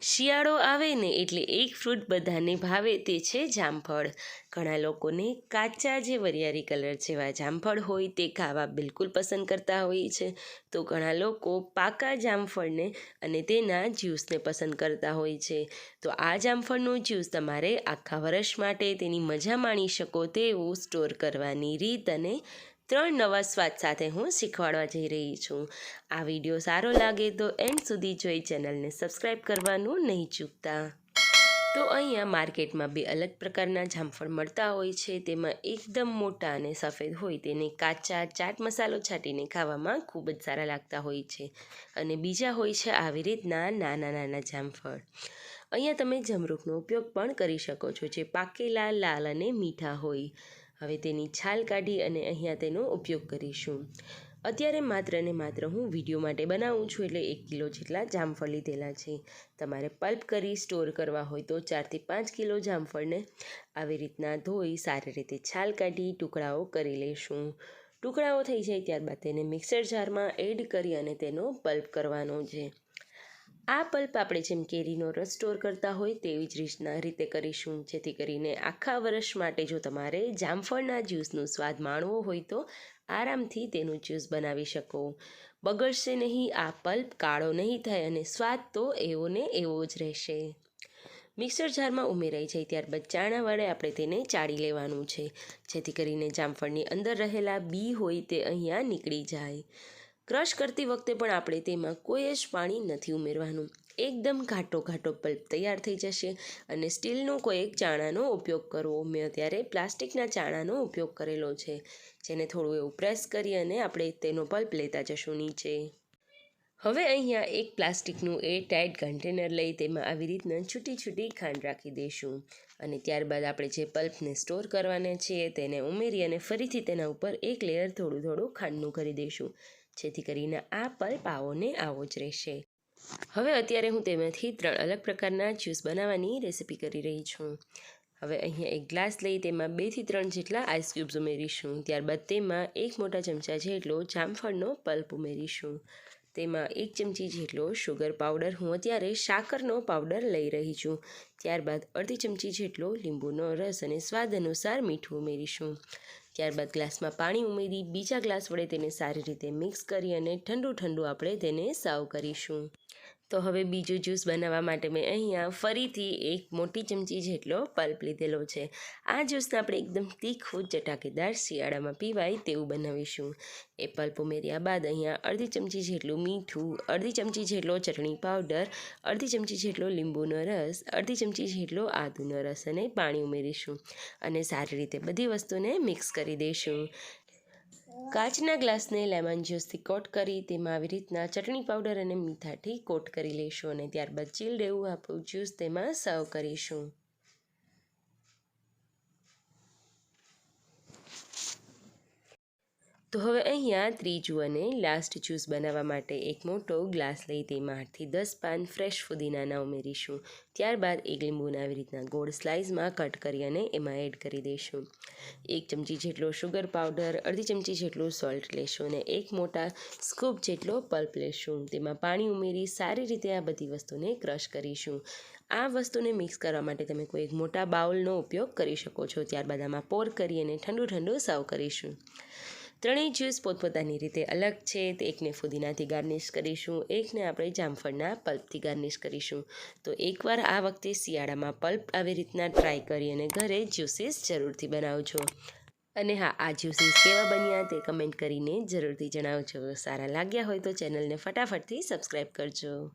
શિયાળો આવે ને એટલે એક ફ્રૂટ બધાને ભાવે તે છે જામફળ. ઘણા લોકોને કાચા જે વરિયાળી કલર જેવા જામફળ હોય તે ખાવા બિલકુલ પસંદ કરતા હોય છે. તો ઘણા લોકો પાકા જામફળને અને તેના જ્યુસને પસંદ કરતા હોય છે. તો આ જામફળનું જ્યુસ તમારે આખા વર્ષ માટે તેની મજા માણી શકો તેવું સ્ટોર કરવાની રીત અને ત્રણ નવા સ્વાદ સાથે હું શીખવાડવા જઈ રહી છું. આ વીડિયો સારો લાગે તો એન્ડ સુધી જોઈ ચેનલને સબસ્ક્રાઈબ કરવાનું નહીં ચૂકતા. તો અહીંયા માર્કેટમાં બે અલગ પ્રકારના જામફળ મળતા હોય છે. તેમાં એકદમ મોટા અને સફેદ હોય તેને કાચા ચાટ મસાલો છાંટીને ખાવામાં ખૂબ જ સારા લાગતા હોય છે. અને બીજા હોય છે આવી રીતના નાના નાના જામફળ. અહીંયા તમે જમરૂખનો ઉપયોગ પણ કરી શકો છો, જે પાકેલા, લાલ અને મીઠા હોય. હવે તેની છાલ કાઢી અને અહીંયા તેનો ઉપયોગ કરીશું. અત્યારે માત્ર ને માત્ર હું વીડિયો માટે બનાવું છું એટલે એક કિલો જેટલા જામફળ લીધેલા છે. તમારે પલ્પ કરી સ્ટોર કરવા હોય તો ચારથી પાંચ કિલો જામફળને આવી રીતના ધોઈ સારી રીતે છાલ કાઢી ટુકડાઓ કરી લઈશું. ટુકડાઓ થઈ જાય ત્યારબાદ તેને મિક્સર જારમાં એડ કરી અને તેનો પલ્પ કરવાનો છે. આ પલ્પ આપણે જેમ કેરીનો રસ સ્ટોર કરતા હોય તેવી જ રીતના રીતે કરીશું. જેથી કરીને આખા વર્ષ માટે જો તમારે જામફળના જ્યુસનો સ્વાદ માણવો હોય તો આરામથી તેનું જ્યુસ બનાવી શકો. બગડશે નહીં, આ પલ્પ કાળો નહીં થાય અને સ્વાદ તો એવો ને એવો જ રહેશે. મિક્સર જારમાં ઉમેરાઈ જાય ત્યારબાદ ચાણા વડે આપણે તેને ચાળી લેવાનું છે. જેથી કરીને જામફળની અંદર રહેલા બી હોય તે અહીંયા નીકળી જાય. ક્રશ કરતી વખતે પણ આપણે તેમાં કોઈ જ પાણી નથી ઉમેરવાનું. એકદમ ઘાટો ઘાટો પલ્પ તૈયાર થઈ જશે અને સ્ટીલનો કોઈ એક ચાણાનો ઉપયોગ કરવો. મેં અત્યારે પ્લાસ્ટિકના ચાણાનો ઉપયોગ કરેલો છે, જેને થોડું એવું પ્રેસ કરી અને આપણે તેનો પલ્પ લેતા જશું નીચે. હવે અહીંયા એક પ્લાસ્ટિકનું એ ટાઈટ કન્ટેનર લઈ તેમાં આવી રીતના છૂટી છૂટી ખાંડ રાખી દઈશું અને ત્યારબાદ આપણે જે પલ્પને સ્ટોર કરવાના છીએ તેને ઉમેરી અને ફરીથી તેના ઉપર એક લેયર થોડું થોડું ખાંડનું કરી દઈશું. જેથી કરીને આ પલ્પ આવોને આવો જ રહેશે. હવે અત્યારે હું તેમાંથી ત્રણ અલગ પ્રકારના જ્યુસ બનાવવાની રેસીપી કરી રહી છું. હવે અહીંયા એક ગ્લાસ લઈ તેમાં બેથી ત્રણ જેટલા આઈસ ક્યુબ્સ ઉમેરીશું. ત્યારબાદ તેમાં એક મોટા ચમચા જેટલો જામફળનો પલ્પ ઉમેરીશું. તેમાં એક ચમચી જેટલો શુગર પાવડર હું અત્યારે સાકરનો પાવડર લઈ રહી છું. ત્યારબાદ અડધી ચમચી જેટલો લીંબુનો રસ અને સ્વાદ અનુસાર મીઠું ઉમેરીશું. ત્યારબાદ ગ્લાસમાં પાણી ઉમેરી બીજા ગ્લાસ વડે તેને સારી રીતે મિક્સ કરી અને ઠંડુ ઠંડુ આપણે તેને સાવ કરીશું. તો હવે બીજું જ્યુસ બનાવવા માટે મેં અહીંયા ફરીથી એક મોટી ચમચી જેટલો પલ્પ લીધેલો છે. આ જ્યુસને આપણે એકદમ તીખું, ચટાકેદાર, શિયાળામાં પીવાય તેવું બનાવીશું. એ પલ્પ ઉમેર્યા બાદ અહીંયા અડધી ચમચી જેટલું મીઠું, અડધી ચમચી જેટલો ચટણી પાવડર, અડધી ચમચી જેટલો લીંબુનો રસ, અડધી ચમચી જેટલો આદુનો રસ અને પાણી ઉમેરીશું. અને સારી રીતે બધી વસ્તુને મિક્સ કરી દઈશું. કાચના ગ્લાસને લેમન જ્યુસથી કોટ કરી, તેમાં આવી રીતના ચટણી પાવડર અને મીઠાથી કોટ કરી લઈશું અને ત્યારબાદ ચીલ્ડ એવું આપણું જ્યુસ તેમાં સર્વ કરીશું. તો હવે અહીંયા ત્રીજું અને લાસ્ટ જ્યુસ બનાવવા માટે એક મોટો ગ્લાસ લઈ તેમાં આઠથી દસ પાન ફ્રેશ ફુદીનાના ઉમેરીશું. ત્યારબાદ એક લીંબુના આવી રીતના ગોળ સ્લાઇસમાં કટ કરી અને એમાં એડ કરી દઈશું. એક ચમચી જેટલો શુગર પાવડર અડધી ચમચી જેટલું સોલ્ટ લેશું અને એક મોટા સ્કૂપ જેટલો પલ્પ લેશું. તેમાં પાણી ઉમેરી સારી રીતે આ બધી વસ્તુને ક્રશ કરીશું. આ વસ્તુને મિક્સ કરવા માટે તમે કોઈ એક મોટા બાઉલનો ઉપયોગ કરી શકો છો. ત્યારબાદ આમાં પોર કરી અને ઠંડુ ઠંડુ સર્વ કરીશું. ત્રણેય જ્યુસ પોતપોતાની રીતે અલગ છે. તો એકને ફુદીનાથી ગાર્નિશ કરીશું, એકને આપણે જામફળના પલ્પથી ગાર્નિશ કરીશું. તો એકવાર આ વખતે શિયાળામાં પલ્પ આવી રીતના ટ્રાય કરી અને ઘરે જ્યુસીસ જરૂરથી બનાવજો. અને હા, આ જ્યુસીસ કેવા બન્યા તે કમેન્ટ કરીને જરૂરથી જણાવજો. સારા લાગ્યા હોય તો ચેનલને ફટાફટથી સબસ્ક્રાઈબ કરજો.